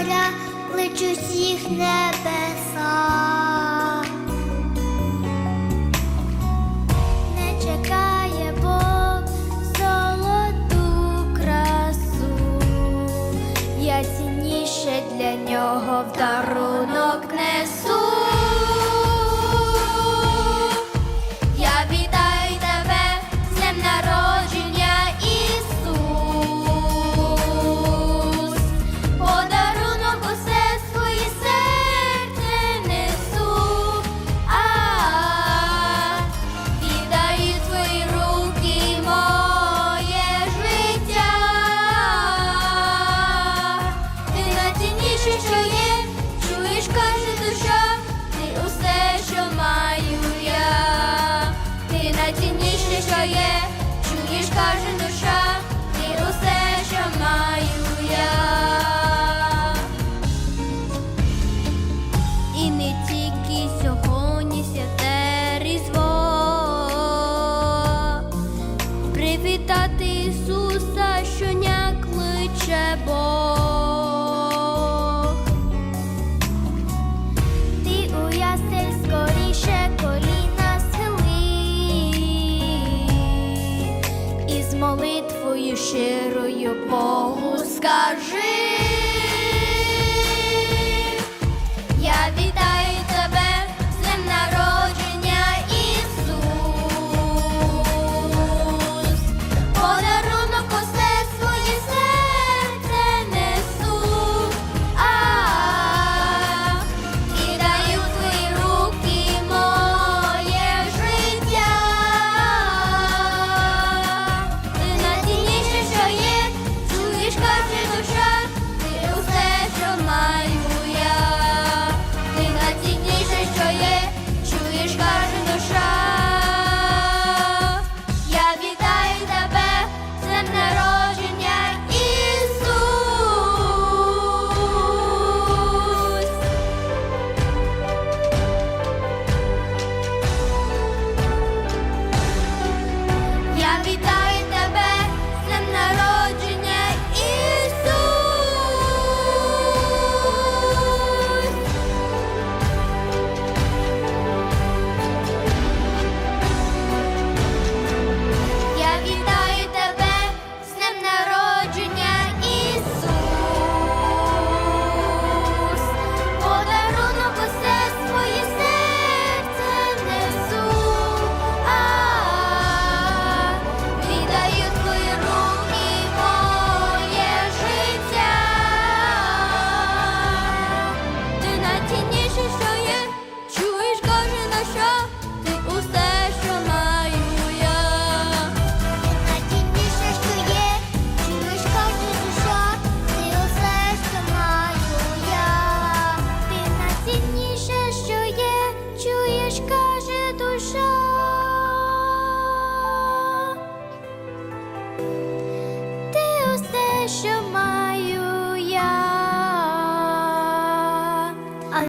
зоря, кличуть їх небе. хоче Бог. Ти у ясель скоріше коліна схили, і з молитвою щирою Богу скажи. Я вітаю. special